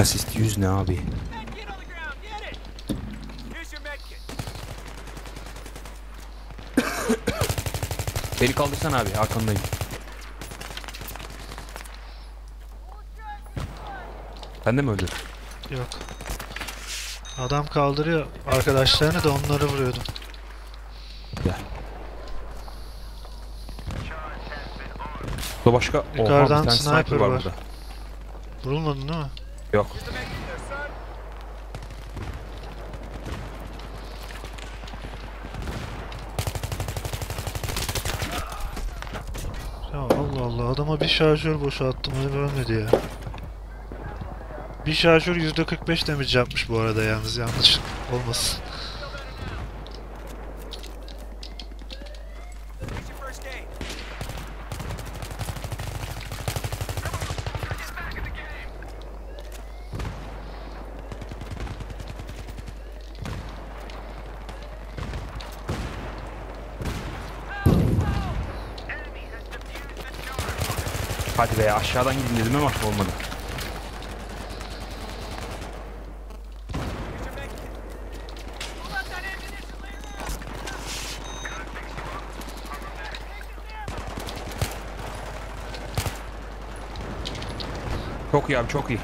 Asist 100 ne abi? Beni kaldırsan abi arkandayım. Sen de mi öldün? Yok. Adam kaldırıyor arkadaşlarını da onları vuruyordum. Gel. Bu başka Oha, bir Yukarıdan tane sniper var. burada. Vurulmadın değil mi? Yok. Ya Allah Allah adama bir şarjör boşalttım öyle ölmedi ya. Bir şarjör %45 damage yapmış bu arada yalnız yanlış olmasın. Hadi be aşağıdan gidin dedim ama olmadı. Çok iyi abi çok iyi.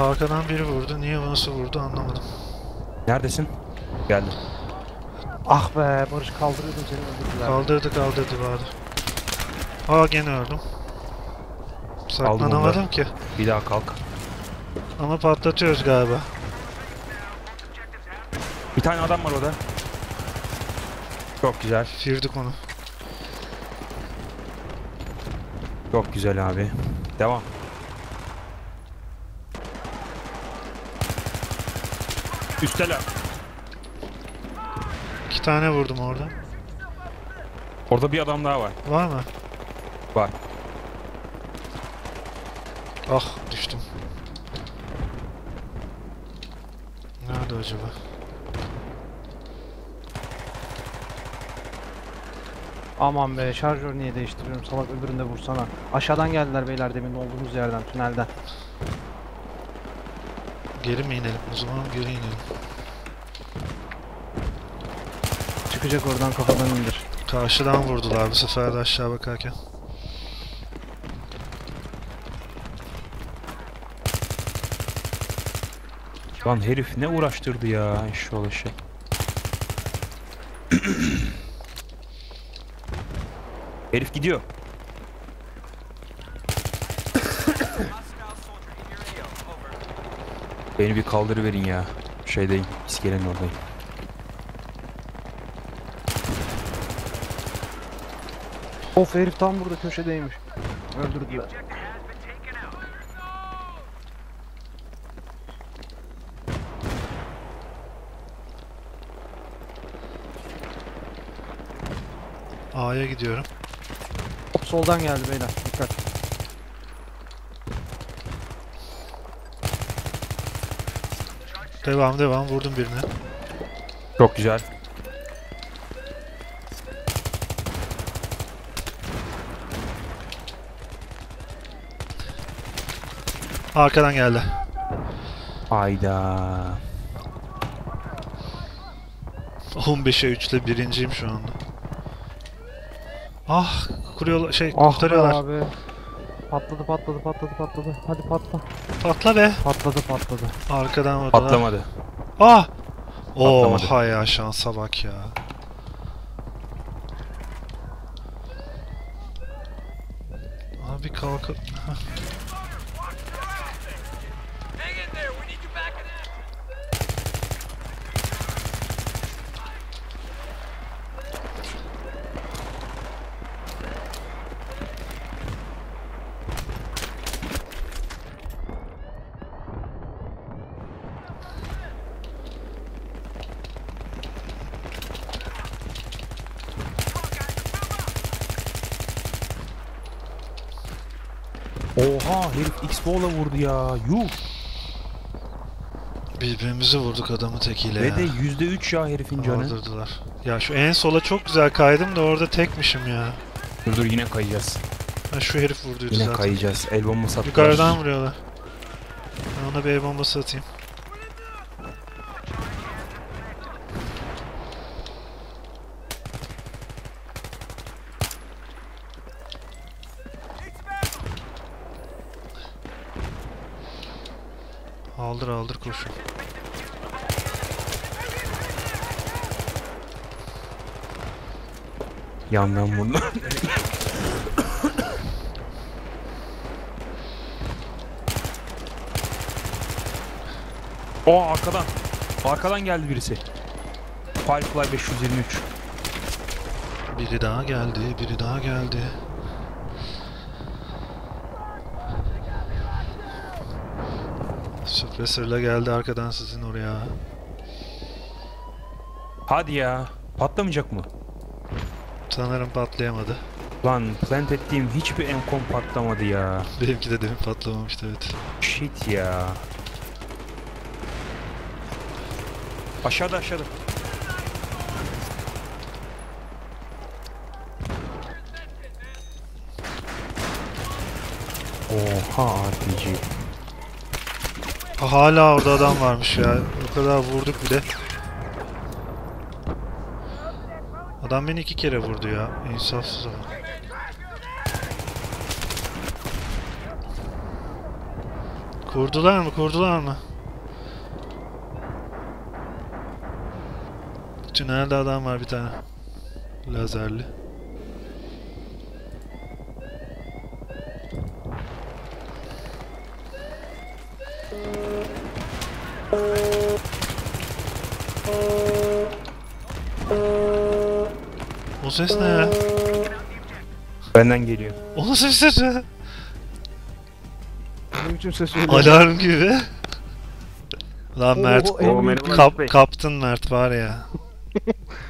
Arkadan biri vurdu. Niye nasıl vurdu anlamadım. Neredesin? Geldim. Ah be Barış kaldırıyordum seni öldürdüler. Kaldırdı kaldırdı vardı. Aa gene öldüm. Saklanamadım ki. Bir daha kalk. Ama patlatıyoruz galiba. Bir tane adam var orada. Çok güzel. Firdik onu. Çok güzel abi. Devam. Üsteler. İki tane vurdum orada. Orada bir adam daha var. Var mı? Var. Ah düştüm. Nerede acaba? Aman be şarjör niye değiştiriyorum salak öbüründe vursana. Aşağıdan geldiler beyler demin olduğumuz yerden tünelden. Geri mi inelim? O zaman geri inelim. Çıkacak oradan kafadan indir. Karşıdan vurdular bu sefer de aşağı bakarken. Lan herif ne uğraştırdı ya eşşoğlu şey. herif gidiyor. Beni bir kaldırıverin ya. Şeydeyim. İskelenin oradayım. Of herif tam burada köşedeymiş. Öldürdüler. A'ya gidiyorum. Hop soldan geldi beyler dikkat. Devam devam vurdum birine. Çok güzel. Arkadan geldi. Ayda. 15'e 3 ile birinciyim şu anda. Ah kuruyorlar şey Ah kurtarıyorlar. abi. Patladı patladı patladı patladı. Hadi patla. Patla be. Patladı patladı. Arkadan vurdular. Patlamadı. Ah! Patlamadı. Oha ya şansa bak ya. Abi kalk. Oha herif X-Ball'la vurdu ya. Yuh. Birbirimizi vurduk adamı tekiyle Ve ya. de %3 ya herifin canı. Kaldırdılar. Ya şu en sola çok güzel kaydım da orada tekmişim ya. Dur dur yine kayacağız. Ha şu herif vurduydu Yine zaten. kayacağız. El bombası attılar. Yukarıdan vuruyorlar. Ben ona bir el bombası atayım. Aldır aldır koşun. Yandan bunu. O arkadan. Arkadan geldi birisi. Firefly 523. Biri daha geldi, biri daha geldi. Süpresörle geldi arkadan sizin oraya. Hadi ya. Patlamayacak mı? Sanırım patlayamadı. Lan plant ettiğim hiçbir enkom patlamadı ya. Benimki de demin patlamamıştı evet. Shit ya. Aşağıda aşağıda. Oha RPG. Ha, hala orada adam varmış ya. O kadar vurduk bile. Adam beni iki kere vurdu ya. İnsafsız adam. Kurdular mı? Kurdular mı? Tünelde adam var bir tane. Lazerli. O ses ne ya? Benden geliyor. O ses ne? Ne biçim ses söylüyor? Alarm gibi. Lan Mert, Oo, kap, kaptın Mert var ya.